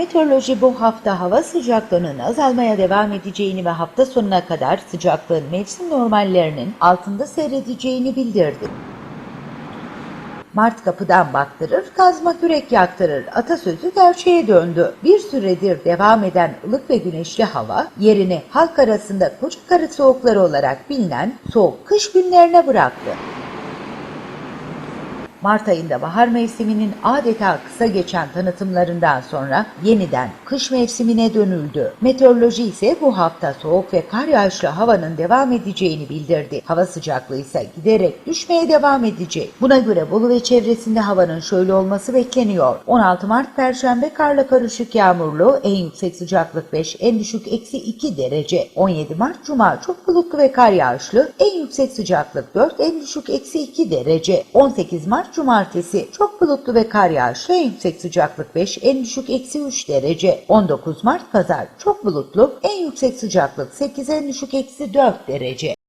Meteoroloji bu hafta hava sıcaklığının azalmaya devam edeceğini ve hafta sonuna kadar sıcaklığın mevsim normallerinin altında seyredeceğini bildirdi. Mart kapıdan baktırır, kazma kürek yaktırır atasözü gerçeğe döndü. Bir süredir devam eden ılık ve güneşli hava yerini halk arasında koca karı soğukları olarak bilinen soğuk kış günlerine bıraktı. Mart ayında bahar mevsiminin adeta kısa geçen tanıtımlarından sonra yeniden kış mevsimine dönüldü. Meteoroloji ise bu hafta soğuk ve kar yağışlı havanın devam edeceğini bildirdi. Hava sıcaklığı ise giderek düşmeye devam edecek. Buna göre Bolu ve çevresinde havanın şöyle olması bekleniyor. 16 Mart Perşembe karla karışık yağmurlu, en yüksek sıcaklık 5, en düşük eksi 2 derece. 17 Mart Cuma çok bulutlu ve kar yağışlı, en yüksek sıcaklık 4, en düşük eksi 2 derece. 18 Mart Cumartesi çok bulutlu ve kar yağışlı, en yüksek sıcaklık 5, en düşük eksi 3 derece. 19 Mart Pazar çok bulutlu, en yüksek sıcaklık 8, en düşük eksi 4 derece.